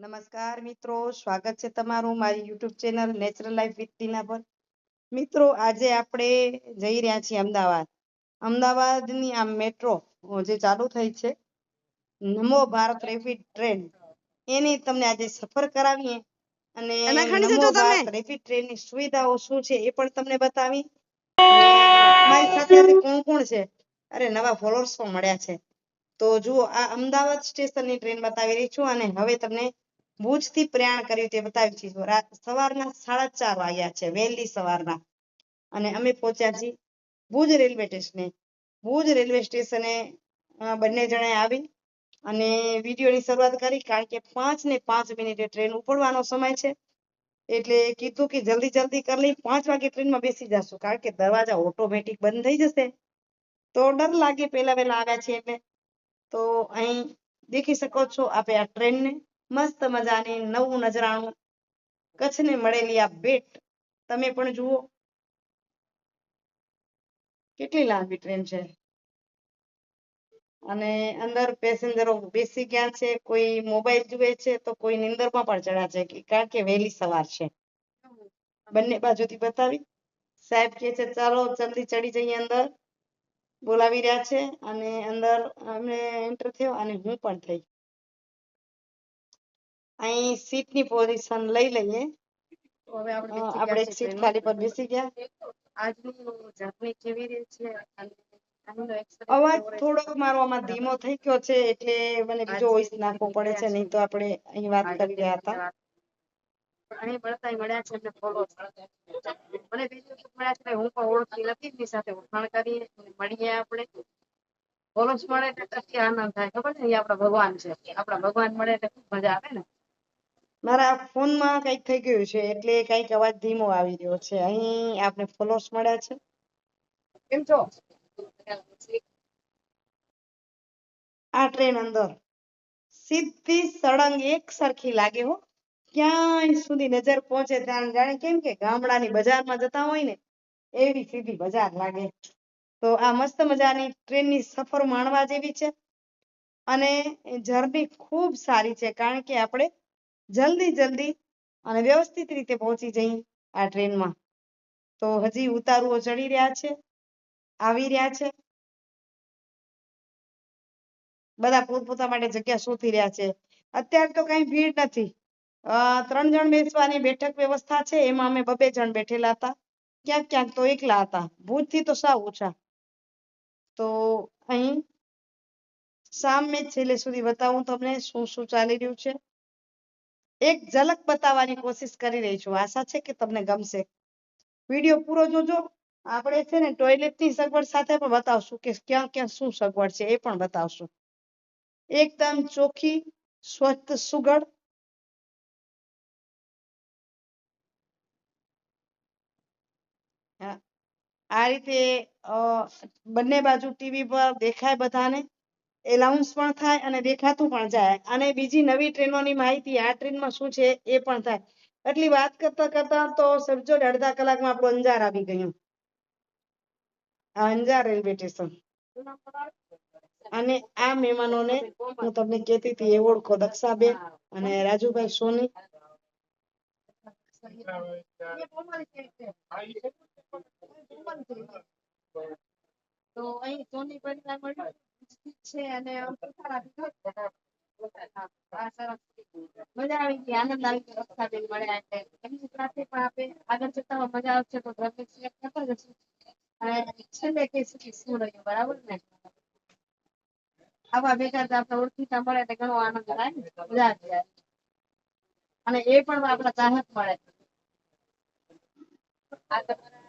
નમસ્કાર મિત્રો સ્વાગત છે તમારું મારી youtube channel natural life with Tina પર. મિત્રો આજે આપણે જઈ રહ્યા છીએ અમદાવાદ. અમદાવાદની આ મેટ્રો જે ચાલુ થઈ છે નમો ભારત રેપિડ ટ્રેન એની તમને આજે સફર કરાવીએ અને નમો ભારત રેપિડ ટ્રેનની સુવિધાઓ શું છે એ પણ તમને બતાવી. મારી સાથે કોણ કોણ છે? અરે નવા ફોલોઅર્સ પણ મળ્યા છે. તો જુઓ આ અમદાવાદ સ્ટેશનની ટ્રેન બતાવી રહી છું અને હવે તમને ભુજથી પ્રયાણ કર્યું તે બતાવી રાત સવારના સાડા ચાર વાગ્યા છે, વહેલી સવારના. અને અમે પહોંચ્યા છીએ ભુજ રેલવે સ્ટેશને. ભુજ રેલવે સ્ટેશને બંને જણાએ આવી અને વિડીયોની શરૂઆત કરી કારણ કે પાંચ ને પાંચ મિનિટે ટ્રેન ઉપડવાનો સમય છે. એટલે કીધું કે જલ્દી જલ્દી કરી લઈ, પાંચ વાગે ટ્રેનમાં બેસી જશું કારણ કે દરવાજા ઓટોમેટિક બંધ થઈ જશે. તો ડર લાગે પહેલા વહેલા આવ્યા છે એટલે. તો અહીં દેખી શકો છો આપે આ ટ્રેનને. મસ્ત મજાની નવું નજરાણું, કચ્છને મળેલી આ ભેટ. તમે પણ જુઓ. કેટલી લાંબી ટ્રેન છે. અને અંદર પેસેન્જરો બેસી ગયા છે, કોઈ મોબાઈલ જુએ છે, તો કોઈ નિંદરમાં પણ ચડ્યા છે કારણ કે વહેલી સવાર છે. બંને બાજુથી બતાવી. સાહેબ કે છે, ચાલો, જલ્દી ચડી જઈએ અંદર. બોલાવી રહ્યા છે, અને અંદર અમે એન્ટર થયો, અને હું પણ થઈ. અહીં સીટની પોઝિશન લઈ લઈએ. હવે આપણે સીટ ખાલી પર બેસી ગયા. આજનું જર્ની કેવી રહી છે? અવાજ થોડો થોડોક મારો આમાં ધીમો થઈ ગયો છે એટલે મને બીજો વોઇસ નાખવો પડે છે નહીં તો આપણે અહીં વાત કરી રહ્યા હતા. અહીં મળતા મળ્યા છે મને બીજું મળ્યા છે હું પણ ઓળખી નથી સાથે ઓળખાણ કરીએ મળીએ આપણે. ફોલોસ મળે એટલે આનંદ થાય. ખબર છે એ આપણા ભગવાન છે. આપણા ભગવાન મળે એટલે ખૂબ મજા આવે ને. મારા ફોનમાં કંઈક થઈ ગયું છે એટલે કંઈક અવાજ ધીમો આવી રહ્યો છે. અહીં આપણે ફોલોઅર્સ મળ્યા છે? કેમ છો? આ ટ્રેન અંદર. સીધી સળંગ એક સરખી લાગે હો. ક્યાંય સુધી નજર પહોંચે ત્યાં જાણે. કેમ કે ગામડાની બજારમાં જતા હોય ને એવી સીધી બજાર લાગે. તો આ મસ્ત મજાની ટ્રેનની સફર માણવા જેવી છે. અને જર્ની ખૂબ સારી છે. કારણ કે આપણે જલ્દી જલ્દી અને વ્યવસ્થિત રીતે પહોંચી જઈ આ ટ્રેનમાં. તો હજી ઉતારુઓ ચડી રહ્યા છે, આવી રહ્યા છે. બધા પોતપોતા માટે જગ્યા શોધી રહ્યા છે. અત્યારે તો કઈ ભીડ નથી. ત્રણ જણ બેસવાની બેઠક વ્યવસ્થા છે, એમાં અમે બબે જણ બેઠેલા હતા. ક્યાંક ક્યાંક તો એકલા હતા. ભુજથી તો સાવ ઓછા. તો અહીં સામે છેલ્લે સુધી બતાવું તમને શું શું ચાલી રહ્યું છે. એક ઝલક બતાવવાની કોશિશ કરી રહી છું. આશા છે કે તમને ગમશે. વીડિયો પૂરો જોજો. આપણે છે ને ટોયલેટની સગવડ સાથે પણ બતાવશું કે ક્યાં ક્યાં શું સગવડ છે એ પણ બતાવશું. એકદમ ચોખ્ખી, સ્વચ્છ સુગડ આ રીતે બંને બાજુ ટીવી પર દેખાય બધાને. એલાઉન્સ પણ થાય અને દેખાતું પણ જાય. અને બીજી નવી ટ્રેનોની માહિતી, આ ટ્રેનમાં શું છે એ પણ થાય. એટલી વાત કરતા કરતા તો સમજો અડધા કલાકમાં આપણું અંજાર આવી ગયું. Anjar railway station. અને આ મહેમાનોને હું તમને કહેતી હતી, એ ઓળખો દક્ષાબેન અને રાજુભાઈ સોની. તો અહીં સોની પરિવાર મળ્યું? છે અને મજા આવી ગઈ. આનંદ આવી ગયો રક્ષાબેન મળ્યા એટલે એમની સાથે પણ આપણે આગળ જતા મજા આવશે તો ટ્રાફિક સિલેક્ટ છેલ્લે કે શું રહ્યું બરાબર ને? આવા ભેગા આપણે ઓળખીતા મળે એટલે ઘણો આનંદ થાય ને? મજા આવી જાય. અને એ પણ આપણા ચાહક મળે. આ તમારા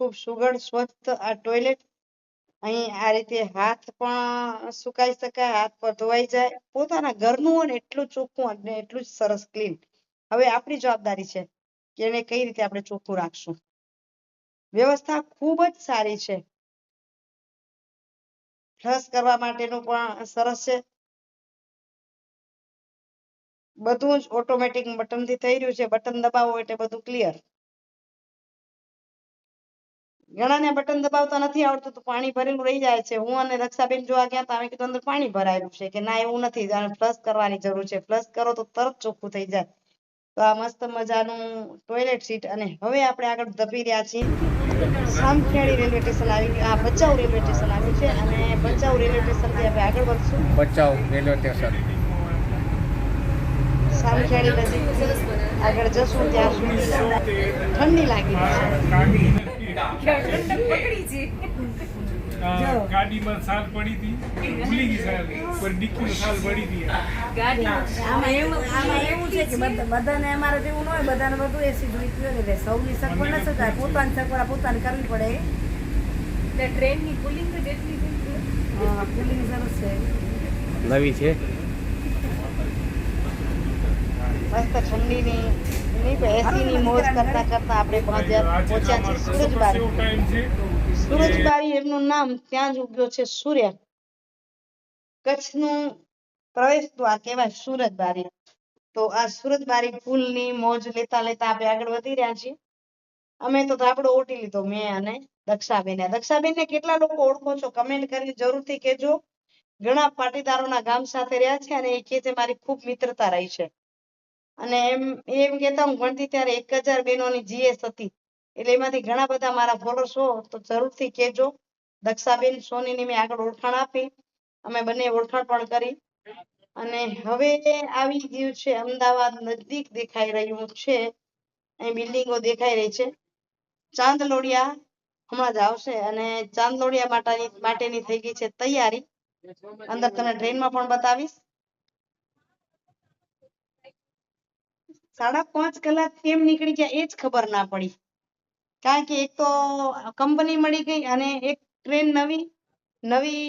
ખૂબ સુઘડ સ્વચ્છ આ ટોયલેટ અહીં આ રીતે હાથ પણ સુકાઈ શકાય, હાથ પણ ધોવાઈ જાય. પોતાના ઘરનું હોય ને એટલું ચોખ્ખું અને એટલું જ સરસ ક્લીન હવે આપણી જવાબદારી છે કે એને કઈ રીતે આપણે ચોખ્ખું રાખશું. વ્યવસ્થા ખૂબ જ સારી છે. ફ્લશ કરવા માટેનું પણ સરસ છે. બધું જ ઓટોમેટિક બટનથી થઈ રહ્યું છે. બટન દબાવો એટલે બધું ક્લિયર ઘણાને બટન દબાવતા નથી આવડતું તો પાણી ભરેલું રહી જાય છે. હું અને રક્ષાબેન જોવા ગયા હતા અમે કીધું અંદર પાણી ભરાયેલું છે કે ના એવું નથી. ફ્લશ કરવાની જરૂર છે. ફ્લશ કરો તો તરત ચોખ્ખું થઈ જાય. તો આ મસ્ત મજાનું ટોયલેટ સીટ અને હવે આપણે આગળ ધપી રહ્યા છીએ. સામખેડી રેલવે સ્ટેશન આવી આ ભચાઉ રેલવે સ્ટેશન આવ્યું છે અને ભચાઉ રેલવે સ્ટેશનથી આપણે આગળ વધશું. ભચાઉ રેલવે સ્ટેશન સામખેડી નજીક આગળ જશું ત્યાં સુધી ઠંડી લાગી છે. ગાડીમાં સાલ પડી હતી. ભૂલી ગઈ સાલ. પર ડિક્કીમાં સાલ પડી હતી. આમાં એવું આમાં એવું છે કે બધાને અમારે જેવું ન હોય બધાને બધું એસી જોઈતું હોય એટલે સૌની સગવડ ન થતા. પોતાની સગવડ પોતાને કરવી પડે. ટ્રેનની કુલિંગ જ એટલી feeling સરસ છે. નવી છે. મસ્ત ઠંડીની મોજ સુરજબારી. એમનું નામ ત્યાં જ ઉગ્યો છે સૂર્ય. કચ્છનું પ્રવેશ દ્વાર કહેવાય સુરજબારી. તો આ સુરજબારી ફૂલની મોજ લેતા લેતા આપણે આગળ વધી રહ્યા છીએ. અમે તો ધાબડો ઓટી લીધો મેં અને દક્ષાબેન. દક્ષાબેન ને કેટલા લોકો ઓળખો છો? કમેન્ટ કરીને જરૂરથી કહેજો. ઘણા પાટીદારોના ગામ સાથે રહ્યા છે અને એ કે મારી ખૂબ મિત્રતા રહી છે. અને એમ એમ કહેતા હું ભણતી ત્યારે એક હજાર બહેનોની જીએસ હતી. એટલે એમાંથી ઘણા બધા મારા followers હો, તો જરૂરથી કહેજો. દક્ષાબેન સોનીની મેં આગળ ઓળખાણ આપી. અમે બંને ઓળખાણ પણ કરી. અને હવે આવી ગયું છે, અમદાવાદ નજદીક દેખાઈ રહ્યું છે. અહીં બિલ્ડિંગો દેખાઈ રહી છે. ચાંદલોડિયા હમણાં જ આવશે અને ચાંદલોડિયા માટેની માટેની થઈ ગઈ છે તૈયારી. અંદર તમને ટ્રેનમાં પણ બતાવીશ. સાડા પાંચ કલાક કેમ નીકળી ગયા એ જ ખબર ના પડી. કારણ કે એક તો કંપની મળી ગઈ અને એક ટ્રેન નવી નવી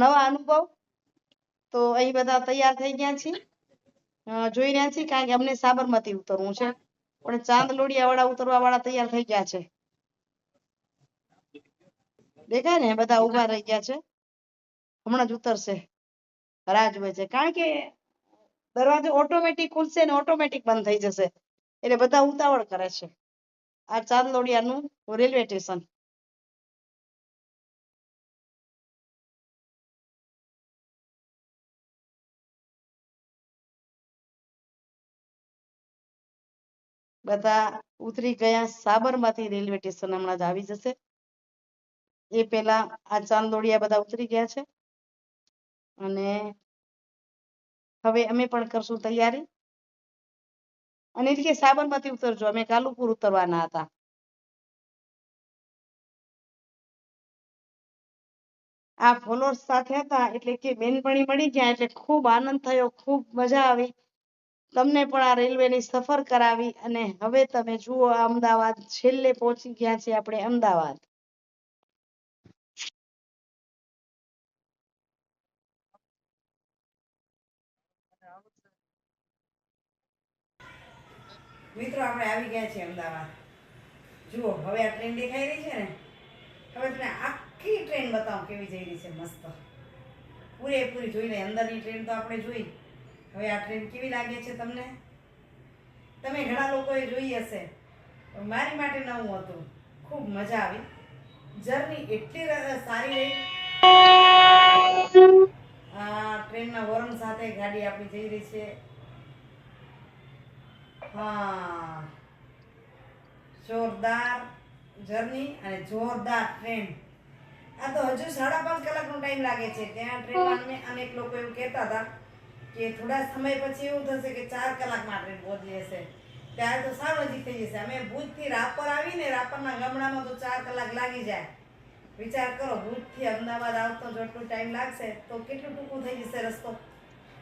નવા અનુભવ. તો અહીં બધા તૈયાર થઈ ગયા છીએ. જોઈ રહ્યા છીએ કારણ કે અમને સાબરમતી ઉતરવું છે. પણ ચાંદલોડિયા વાળા ઉતરવા વાળા તૈયાર થઈ ગયા છે. દેખાય ને? બધા ઊભા રહી ગયા છે. હમણાં જ ઉતરશે. રાહ જોવે છે. કારણ કે દરવાજો ઓટોમેટિક ખુલશે ને ઓટોમેટિક બંધ થઈ જશે. એટલે બધા ઉતાવળ કરે છે. આ ચાંદલોડિયાનું રેલવે સ્ટેશન. બધા ઉતરી ગયા સાબરમતી રેલવે સ્ટેશન હમણાં જ આવી જશે. એ પેલા આ ચાંદોડિયા બધા ઉતરી ગયા છે. અને હવે અમે પણ કરશું તૈયારી. અનિલ કે સાબરમતી ઉતરજો. અમે કાલુપુર ઉતરવાના હતા. આ ફોલોઅર્સ સાથે હતા એટલે કે બેનપણી મળી ગયા એટલે ખૂબ આનંદ થયો, ખૂબ મજા આવી. તમને પણ આ રેલવેની સફર કરાવી અને હવે તમે જુઓ અમદાવાદ છેલ્લે પહોંચી ગયા છીએ આપણે અમદાવાદ. મિત્રો, આપણે આવી ગયા છીએ અમદાવાદ. જુઓ, હવે આ ટ્રેન દેખાઈ રહી છે ને? હવે તમને આખી ટ્રેન બતાવું કેવી જઈ રહી છે, મસ્ત. પૂરેપૂરી જોઈ લઈ અંદરની ટ્રેન તો આપણે જોઈ. હવે આ ટ્રેન કેવી લાગે છે તમને? તમે ઘણા લોકોએ જોઈ હશે. મારી માટે નવું હતું. ખૂબ મજા આવી. જર્ની એટલી સારી રહી. ટ્રેનના હોર્ન સાથે ગાડી આપણી જઈ રહી છે. હા. જોરદાર જર્ની અને જોરદાર ટ્રેન આ તો હજુ સાડા પાંચ કલાકનો ટાઈમ લાગે છે. ત્યાં ટ્રેનમાં અનેક લોકો એવું કહેતા હતા કે થોડા સમય પછી એવું થશે કે ચાર કલાકમાં ટ્રેન પહોંચી જશે. ત્યારે તો સાવ નજીક થઈ જશે. અમે ભુજથી રાપર આવીને રાપરના ગામડામાં તો ચાર કલાક લાગી જાય. વિચાર કરો ભુજથી અમદાવાદ આવતો જો એટલો ટાઈમ લાગશે તો કેટલું ટૂંકું થઈ જશે રસ્તો?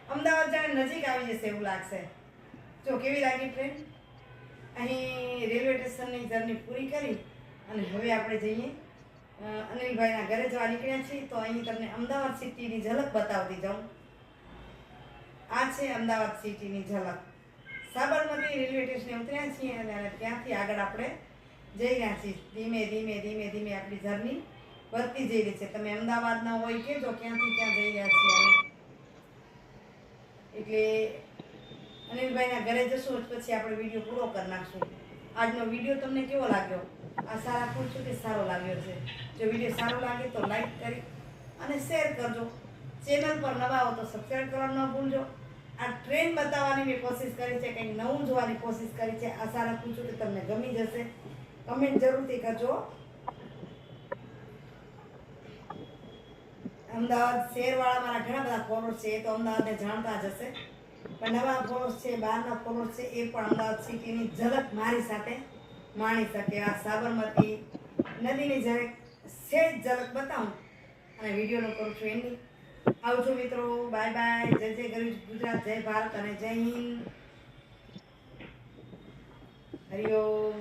અમદાવાદ જાણે નજીક આવી જશે એવું લાગશે. જો કેવી લાગી ટ્રેન? અહીં રેલવે સ્ટેશનની જર્ની પૂરી કરી અને હવે આપણે જઈએ. અનિલભાઈના ઘરે જવા નીકળ્યા છીએ તો અહીં તમને અમદાવાદ સિટીની ઝલક બતાવતી જાઉં. આ છે અમદાવાદ સિટીની ઝલક. સાબરમતી રેલવે સ્ટેશને ઉતર્યા છીએ અને ત્યાંથી આગળ આપણે જઈ રહ્યા છીએ. ધીમે ધીમે ધીમે ધીમે આપણી જર્ની વધતી જઈ રહી છે. તમે અમદાવાદના હોય કે જો ક્યાંથી ક્યાં જઈ રહ્યા છીએ. એટલે અનિલભાઈના ઘરે જશું પછી આપણે વીડિયો પૂરો કરી નાખશું. આજનો વીડિયો તમને કેવો લાગ્યો? આશા રાખું છું કે સારો લાગ્યો છે? જો વીડિયો સારો લાગે તો લાઈક કરી અને શેર કરજો. ચેનલ પર નવા હો તો સબસ્ક્રાઈબ કરવાનું ન ભૂલજો. આ ટ્રેન બતાવવાની મેં કોશિશ કરી છે, કંઈક નવું જોવાની કોશિશ કરી છે. આશા રાખું છું કે તમને ગમી જશે. કમેન્ટ જરૂરથી કરજો. અમદાવાદ શહેરવાળા મારા ઘણા બધા ફોલોઅર્સ છે, એ તો અમદાવાદને જાણતા જ હશે. નવા ફોલોઅર્સ છે, બહારના ફોલોઅર્સ છે, એ પણ અમદાવાદ સિટીની ઝલક મારી સાથે માણી શકે. આ સાબરમતી નદીની જરાક સેજ ઝલક બતાવું અને વિડીયોનો કરું છું એની આવજો મિત્રો, બાય બાય, જય જય ગરીબ ગુજરાત, જય ભારત અને જય હિન્દ. હરિઓમ